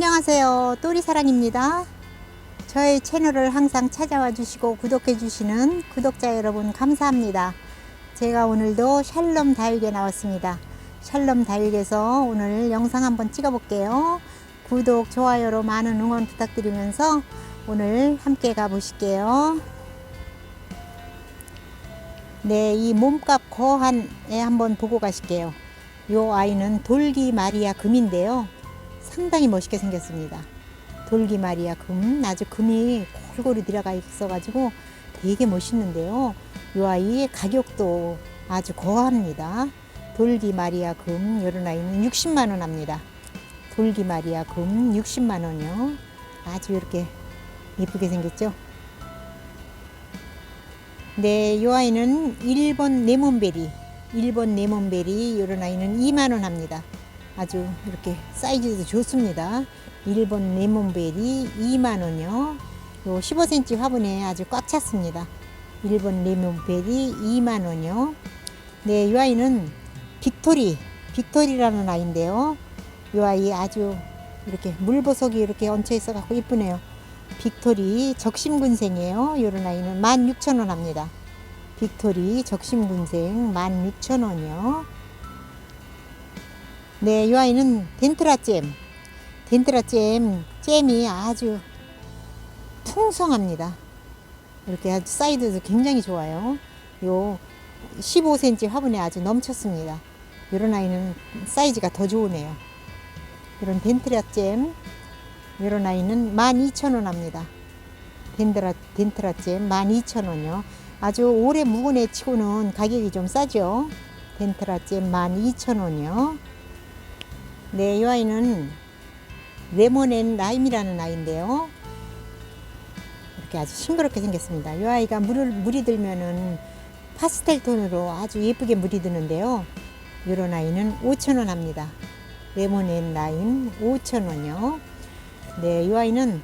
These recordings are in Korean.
안녕하세요. 또리사랑입니다. 저의 채널을 항상 찾아와 주시고 구독해 주시는 구독자 여러분 감사합니다. 제가 오늘도 샬롬 다육에 나왔습니다. 샬롬 다육에서 오늘 영상 한번 찍어 볼게요. 구독, 좋아요로 많은 응원 부탁드리면서 오늘 함께 가 보실게요. 네, 이 몸값 거한에 한번 보고 가실게요. 요 아이는 돌기 마리아 금인데요. 상당히 멋있게 생겼습니다. 돌기 마리아 금, 아주 금이 골고루 들어가 있어가지고 되게 멋있는데요. 이 아이의 가격도 아주 거합니다. 돌기 마리아 금, 이런 아이는 60만 원 합니다. 돌기 마리아 금 60만 원이요. 아주 이렇게 예쁘게 생겼죠. 네, 이 아이는 일본 레몬베리, 일본 레몬베리 이런 아이는 2만 원 합니다. 아주 이렇게 사이즈도 좋습니다. 일본 레몬베리 2만 원이요. 요 15cm 화분에 아주 꽉 찼습니다. 일본 레몬베리 2만 원이요. 네, 이 아이는 빅토리, 빅토리라는 아이인데요. 이 아이 아주 이렇게 물보석이 이렇게 얹혀 있어 갖고 이쁘네요. 빅토리 적심군생이에요. 이런 아이는 16,000원 합니다. 빅토리 적심군생 16,000원이요. 네, 이 아이는 덴트라 잼. 덴트라 잼, 잼이 아주 풍성합니다. 이렇게 아주 사이즈도 굉장히 좋아요. 요 15cm 화분에 아주 넘쳤습니다. 이런 아이는 사이즈가 더 좋으네요. 이런 덴트라 잼, 이런 아이는 12,000원 합니다. 덴트라, 덴트라 잼 12,000원이요. 아주 오래 묵은 애 치고는 가격이 좀 싸죠. 덴트라 잼 12,000원이요. 네, 이 아이는 레몬앤 라임이라는 아이인데요. 이렇게 아주 싱그럽게 생겼습니다. 이 아이가 물을, 물이 들면은 파스텔 톤으로 아주 예쁘게 물이 드는데요. 이런 아이는 5,000원 합니다. 레몬앤 라임 5,000원이요. 네, 이 아이는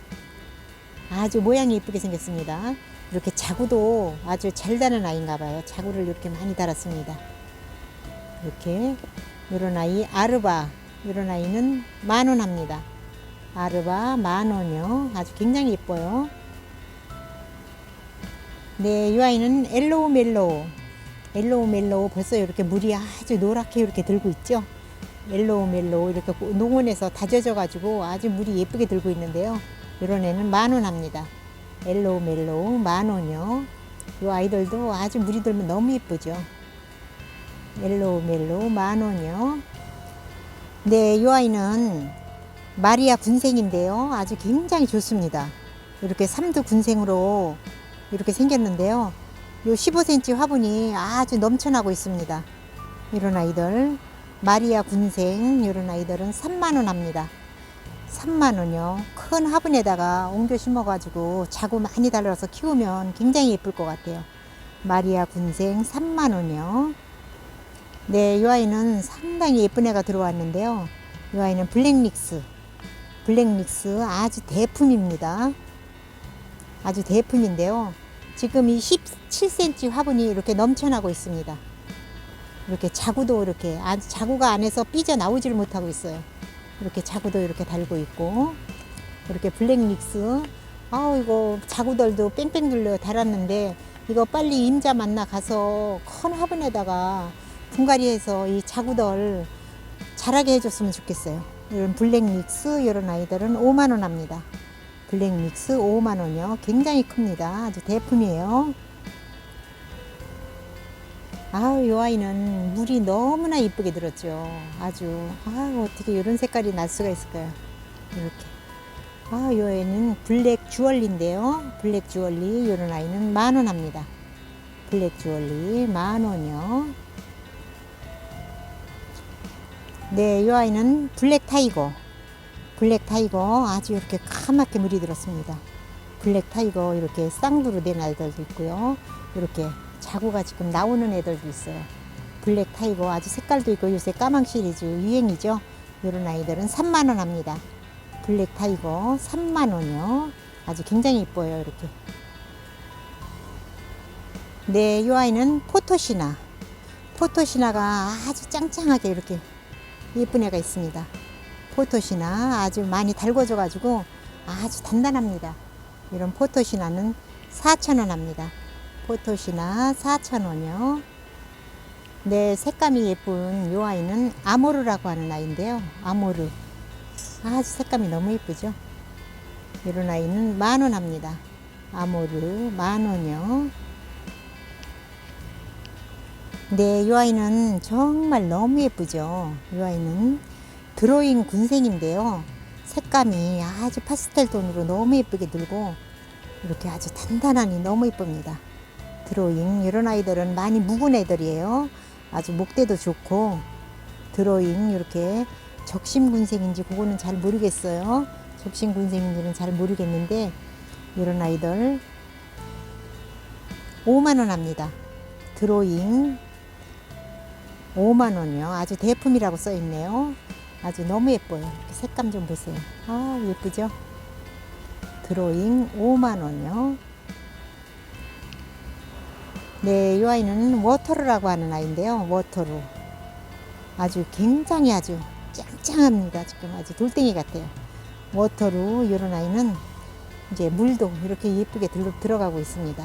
아주 모양이 예쁘게 생겼습니다. 이렇게 자구도 아주 잘 다는 아이인가 봐요. 자구를 이렇게 많이 달았습니다. 이렇게 이런 아이 아르바 이런 아이는 만 원 합니다. 아르바 만 원이요. 아주 굉장히 예뻐요. 네, 이 아이는 엘로우 멜로우. 엘로우 멜로우 벌써 이렇게 물이 아주 노랗게 이렇게 들고 있죠. 엘로우 멜로우 이렇게 농원에서 다져져 가지고 아주 물이 예쁘게 들고 있는데요. 이런 애는 만 원 합니다. 엘로우 멜로우 만 원이요. 이 아이들도 아주 물이 들면 너무 예쁘죠. 엘로우 멜로우 만 원이요. 네, 이 아이는 마리아 군생인데요. 아주 굉장히 좋습니다. 이렇게 삼두 군생으로 이렇게 생겼는데요. 요 15cm 화분이 아주 넘쳐나고 있습니다. 이런 아이들 마리아 군생 이런 아이들은 3만 원 합니다. 3만 원요. 큰 화분에다가 옮겨 심어가지고 자구 많이 달라서 키우면 굉장히 예쁠 것 같아요. 마리아 군생 3만 원이요. 네, 이 아이는 상당히 예쁜 애가 들어왔는데요. 이 아이는 블랙믹스. 블랙믹스 아주 대품입니다. 아주 대품인데요. 지금 이 17cm 화분이 이렇게 넘쳐나고 있습니다. 이렇게 자구도 이렇게 자구가 안에서 삐져 나오지를 못하고 있어요. 이렇게 자구도 이렇게 달고 있고 이렇게 블랙믹스 아우 이거 자구들도 뺑뺑 둘려 달았는데 이거 빨리 임자 만나 가서 큰 화분에다가 분갈이해서 이 자구들 자라게 해줬으면 좋겠어요. 이런 블랙믹스 이런 아이들은 5만 원 합니다. 블랙믹스 5만 원이요. 굉장히 큽니다. 아주 대품이에요. 아유, 이 아이는 물이 너무나 이쁘게 들었죠. 아주, 아 어떻게 이런 색깔이 날 수가 있을까요? 이렇게. 아, 이 아이는 블랙 주얼리인데요. 블랙 주얼리, 이런 아이는 만 원 합니다. 블랙 주얼리, 만 원이요. 네, 이 아이는 블랙 타이거. 블랙 타이거 아주 이렇게 까맣게 물이 들었습니다. 블랙 타이거 이렇게 쌍두로 된 아이들도 있고요. 이렇게 자구가 지금 나오는 애들도 있어요. 블랙 타이거 아주 색깔도 있고 요새 까망 시리즈 유행이죠. 이런 아이들은 3만 원 합니다. 블랙 타이거 3만 원이요. 아주 굉장히 이뻐요. 이렇게. 네, 이 아이는 포토시나. 포토시나가 아주 짱짱하게 이렇게 예쁜 애가 있습니다. 포토시나 아주 많이 달궈져 가지고 아주 단단합니다. 이런 포토시나는 4,000원 합니다. 포토시나 4,000원이요. 네, 색감이 예쁜 이 아이는 아모르라고 하는 아이인데요. 아모르. 아주 색감이 너무 예쁘죠? 이런 아이는 만 원 합니다. 아모르 만 원이요. 네, 이 아이는 정말 너무 예쁘죠. 이 아이는 드로잉 군생인데요. 색감이 아주 파스텔 톤으로 너무 예쁘게 들고 이렇게 아주 단단하니 너무 예쁩니다. 드로잉 이런 아이들은 많이 묵은 애들이에요. 아주 목대도 좋고 드로잉 이렇게 적심 군생인지 그거는 잘 모르겠어요. 적심 군생인지는 잘 모르겠는데 이런 아이들 5만 원 합니다. 드로잉 5만 원이요. 아주 대품이라고 써 있네요. 아주 너무 예뻐요. 색감 좀 보세요. 아, 예쁘죠? 드로잉 5만 원이요. 네, 이 아이는 워터루라고 하는 아이인데요. 워터루. 아주 굉장히 아주 짱짱합니다. 지금 아주 돌덩이 같아요. 워터루 이런 아이는 이제 물도 이렇게 예쁘게 들, 들어가고 있습니다.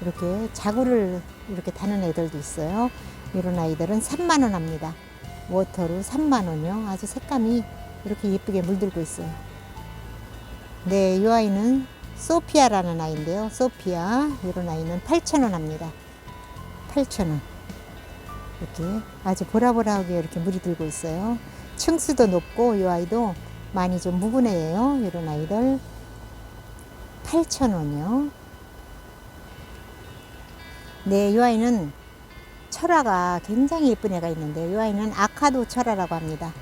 이렇게 자구를 이렇게 다는 애들도 있어요. 이런 아이들은 3만 원 합니다. 워터루 3만 원이요. 아주 색감이 이렇게 예쁘게 물들고 있어요. 네, 이 아이는 소피아라는 아이인데요. 소피아 이런 아이는 8천 원 합니다. 8천 원. 이렇게 아주 보라보라하게 이렇게 물이 들고 있어요. 층수도 높고 이 아이도 많이 좀 애예요. 이런 아이들 8천 원이요. 네, 이 아이는 철화가 굉장히 예쁜 애가 있는데 이 아이는 아카도 철화라고 합니다.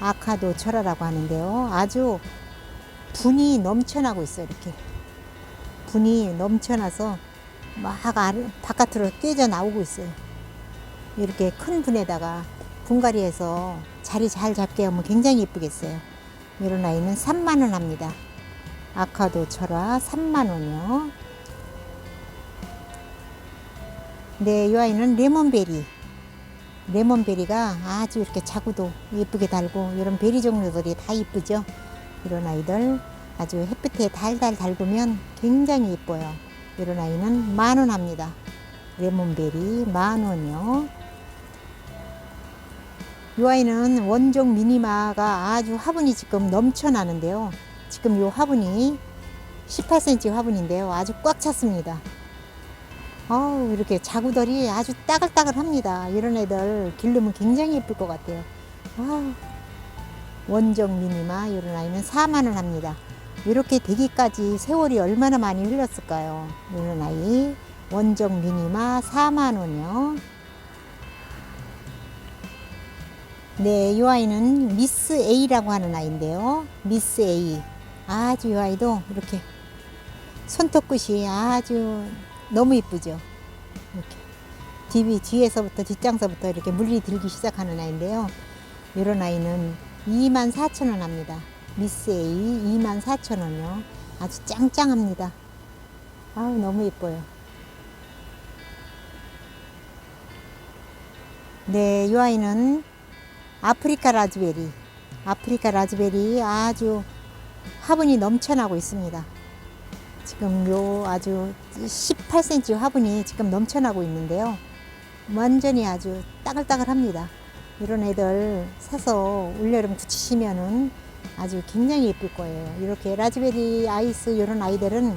아카도 철화라고 하는데요. 아주 분이 넘쳐나고 있어요. 이렇게 분이 넘쳐나서 막 바깥으로 깨져 나오고 있어요. 이렇게 큰 분에다가 분갈이해서 자리 잘 잡게 하면 굉장히 예쁘겠어요. 이런 아이는 3만 원 합니다. 아카도 철화 3만 원이요. 네, 이 아이는 레몬베리. 레몬베리가 아주 이렇게 자구도 예쁘게 달고 이런 베리 종류들이 다 이쁘죠. 이런 아이들 아주 햇빛에 달달 달구면 굉장히 예뻐요. 이런 아이는 만 원 합니다. 레몬베리 만 원이요. 이 아이는 원종 미니마가 아주 화분이 지금 넘쳐나는데요. 지금 이 화분이 18cm 화분인데요. 아주 꽉 찼습니다. 아우 이렇게 자구들이 아주 따글따글합니다. 이런 애들 기르면 굉장히 예쁠 것 같아요. 아 원정 미니마 이런 아이는 4만 원 합니다. 이렇게 되기까지 세월이 얼마나 많이 흘렀을까요? 이런 아이 원정 미니마 4만 원이요. 네, 이 아이는 미스 A라고 하는 아이인데요. 미스 A. 아주 이 아이도 이렇게 손톱 끝이 아주 너무 이쁘죠. 이렇게 뒤 뒤에서부터 뒷장서부터 이렇게 물이 들기 시작하는 아이인데요. 이런 아이는 2만 4천 원 합니다. 미스 A 2만 4천 원이요. 아주 짱짱합니다. 아우 너무 예뻐요. 네, 이 아이는 아프리카 라즈베리. 아프리카 라즈베리 아주 화분이 넘쳐나고 있습니다. 지금 요 아주 18cm 화분이 지금 넘쳐나고 있는데요. 완전히 아주 따글따글합니다. 이런 애들 사서 올여름 붙이시면은 아주 굉장히 예쁠 거예요. 이렇게 라즈베리 아이스 이런 아이들은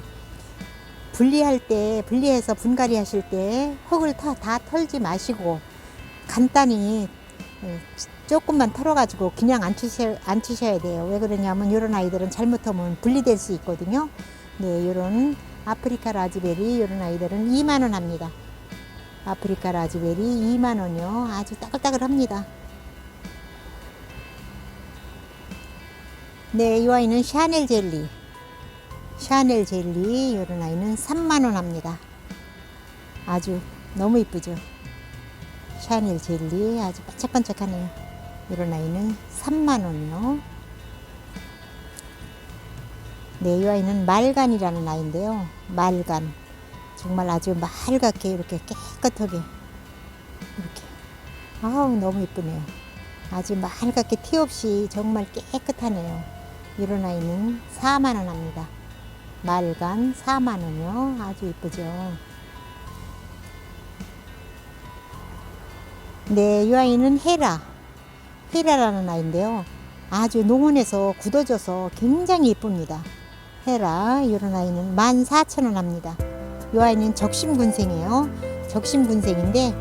분리할 때 분리해서 분갈이 하실 때 흙을 다, 다 털지 마시고 간단히 예, 조금만 털어가지고 그냥 안, 치셔, 안 치셔야 돼요. 왜 그러냐면 이런 아이들은 잘못하면 분리될 수 있거든요. 네, 이런 아프리카 라즈베리 이런 아이들은 2만 원 합니다. 아프리카 라즈베리 2만 원이요. 아주 따글따글합니다. 네, 이 아이는 샤넬 젤리. 샤넬 젤리 이런 아이는 3만 원 합니다. 아주 너무 이쁘죠. 샤넬 젤리 아주 반짝반짝하네요. 이런 아이는 3만 원이요. 네, 이 아이는 말간이라는 아이인데요. 말간. 정말 아주 말갛게 이렇게 깨끗하게 이렇게. 아우, 너무 예쁘네요. 아주 맑게 티 없이 정말 깨끗하네요. 이런 아이는 4만 원 합니다. 말간 4만 원이요. 아주 이쁘죠. 네, 이 아이는 헤라. 헤라라는 아이인데요. 아주 농원에서 굳어져서 굉장히 이쁩니다. 헤라, 이런 아이는 14,000원 합니다. 이 아이는 적심군생이에요. 적심군생인데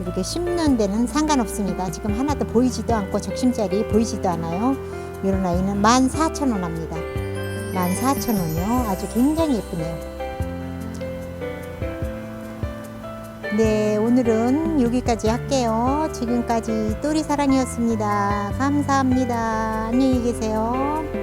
이렇게 심는 데는 상관없습니다. 지금 하나도 보이지도 않고 적심자리 보이지도 않아요. 이런 아이는 14,000원 합니다. 14,000원이요. 아주 굉장히 예쁘네요. 네, 오늘은 여기까지 할게요. 지금까지 또리사랑이었습니다. 감사합니다. 안녕히 계세요.